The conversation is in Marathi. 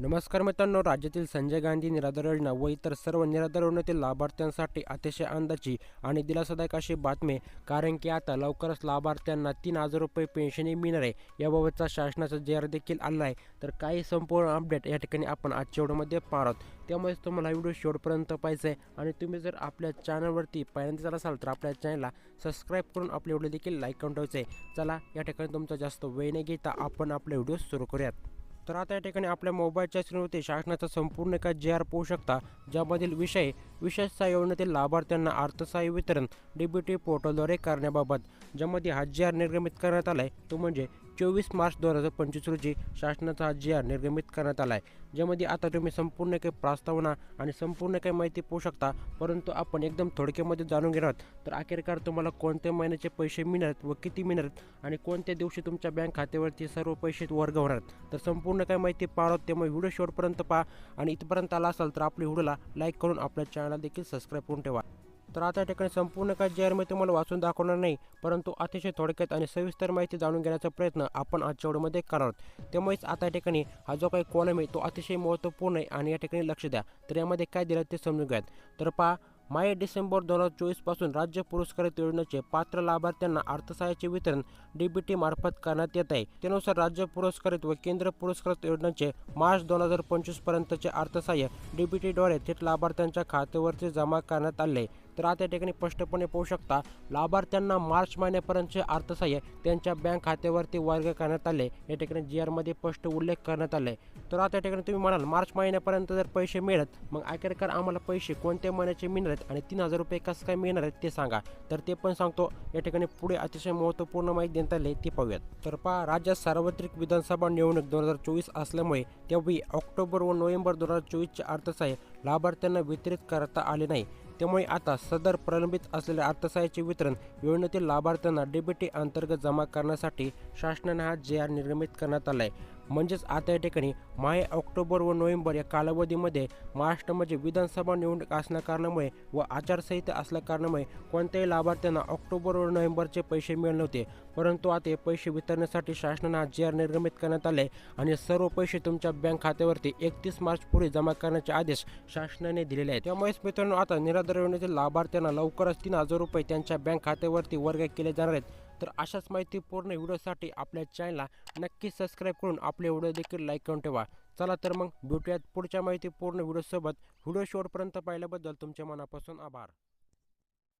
नमस्कार मित्रांनो राज्यातील संजय गांधी निराधार योजना व इतर सर्व निराधार योजनेतील लाभार्थ्यांसाठी अतिशय अंदाची आणि दिलासादायक अशी बातमी कारण की आता लवकरच लाभार्थ्यांना तीन हजार रुपये पेन्शनही मिळणार आहे. याबाबतचा शासनाचा जे देखील आला आहे तर काही संपूर्ण अपडेट या ठिकाणी आपण आजच्या व्हिडिओमध्ये पाहत आहोत. त्यामुळेच तुम्हाला व्हिडिओ शेवटपर्यंत पाहिजे आहे आणि तुम्ही जर आपल्या चॅनलवरती पहिल्यांदा जर असाल तर आपल्या चॅनलला सबस्क्राईब करून आपले व्हिडिओ देखील लाईक करून ठेवायचे आहे. चला या ठिकाणी तुमचा जास्त वेळ न घेता आपण आपले व्हिडिओ सुरू करूयात. तर आता या ठिकाणी आपल्या मोबाईलच्या स्क्रीनवरती शासनाचा संपूर्ण काय जे आर पाहू शकता ज्यामधील विषय विशेष सहाय्य योजनेतील लाभार्थ्यांना अर्थसहाय्य वितरण डीबीटी पोर्टलद्वारे करण्याबाबत ज्यामध्ये हा जी आर निर्गमित करण्यात आला आहे तो म्हणजे चोवीस मार्च दोन हजार पंचवीस रोजी शासनाचा हा जी आर निर्गमित करण्यात आला आहे ज्यामध्ये आता तुम्ही संपूर्ण काही प्रस्तावना आणि संपूर्ण काही माहिती पाहू शकता परंतु आपण एकदम थोडक्यामध्ये जाणून घेणार आहोत. तर अखेरकार तुम्हाला कोणत्या महिन्याचे पैसे मिळणार व किती मिळणार आणि कोणत्या दिवशी तुमच्या बँक खात्यावरती सर्व पैसे वर्ग होणार आहेत? तर संपूर्ण काय माहिती पाहणार आहोत त्यामुळे व्हिडिओ शेवटपर्यंत पहा आणि इथपर्यंत आला असाल तर आपल्या व्हिडिओला लाईक करून आपल्या चॅनलला देखील सबस्क्राईब करून ठेवा. तर आता या ठिकाणी संपूर्ण काय जे मी तुम्हाला वाचून दाखवणार नाही परंतु अतिशय थोडक्यात आणि सविस्तर माहिती जाणून घेण्याचा प्रयत्न आपण आजच्या व्हिडिओमध्ये करणार आहोत. त्यामुळेच आता या ठिकाणी हा जो काही कॉलम आहे तो अतिशय महत्त्वपूर्ण आहे आणि या ठिकाणी लक्ष द्या. तर यामध्ये काय दिलं ते समजून घ्यात तर पहा माय डिसेंबर दोन हजार चोवीसपासून राज्य पुरस्कृत योजनेचे पात्र लाभार्थ्यांना अर्थसहाय्याचे वितरण डीबीटी मार्फत करण्यात येत आहे. त्यानुसार राज्य पुरस्कृत व केंद्र पुरस्कृत योजनेचे मार्च दोन हजार पंचवीसपर्यंतचे अर्थसहाय्य डीबीटीद्वारे थेट लाभार्थ्यांच्या खात्यावरती जमा करण्यात आले तर आता या ठिकाणी स्पष्टपणे पाहू शकता लाभार्थ्यांना मार्च महिन्यापर्यंतचे अर्थसहाय्य त्यांच्या बँक खात्यावरती वर्ग करण्यात आले. या ठिकाणी जी आरमध्ये स्पष्ट उल्लेख करण्यात आले. तर आता या ठिकाणी तुम्ही म्हणाल मार्च महिन्यापर्यंत जर पैसे मिळत मग अखेरकार आम्हाला पैसे कोणत्या महिन्याचे मिळणार आहेत आणि तीन हजार रुपये कसं काय मिळणार आहेत ते सांगा. तर ते पण सांगतो या ठिकाणी पुढे अतिशय महत्त्वपूर्ण माहिती देण्यात आली ती पाहूयात. तर पहा राज्यात सार्वत्रिक विधानसभा निवडणूक दोन हजार चोवीस असल्यामुळे त्यावेळी ऑक्टोबर व नोव्हेंबर दोन हजार चोवीसचे अर्थसहाय्य लाभार्थ्यांना वितरित करता आले नाही. त्यामुळे आता सदर प्रलंबित असलेल्या अर्थसहाय्याचे वितरण योजनेतील लाभार्थ्यांना डीबीटी अंतर्गत जमा करण्यासाठी शासनाने हा जे आर निर्गमित करण्यात आला आहे म्हणजेच आता या ठिकाणी माय ऑक्टोबर व नोव्हेंबर या कालावधीमध्ये महाराष्ट्रामध्ये विधानसभा निवडणूक असल्या कारणामुळे व आचारसंहिता असल्या कारणामुळे कोणत्याही लाभार्थ्यांना ऑक्टोबर व नोव्हेंबरचे पैसे मिळाले नव्हते. परंतु आता हे पैसे वितरण्यासाठी शासनाने आज जी आर निर्गमित करण्यात आले आणि सर्व पैसे तुमच्या बँक खात्यावरती एकतीस मार्च पूर्वी जमा करण्याचे आदेश शासनाने दिलेले आहेत. त्यामुळेच मित्रांनो आता निराधार योजनेतील लाभार्थ्यांना लवकरच तीन हजार रुपये त्यांच्या बँक खात्यावरती वर्ग केले जाणार आहेत. तर अशाच माहितीपूर्ण व्हिडिओसाठी आपल्या चॅनलला नक्की सबस्क्राईब करून आपले व्हिडिओ देखील लाईक करून ठेवा. चला तर मग भेटूयात पुढच्या माहितीपूर्ण व्हिडिओसोबत. व्हिडिओ शेवटपर्यंत पाहिल्याबद्दल तुमच्या मनापासून आभार.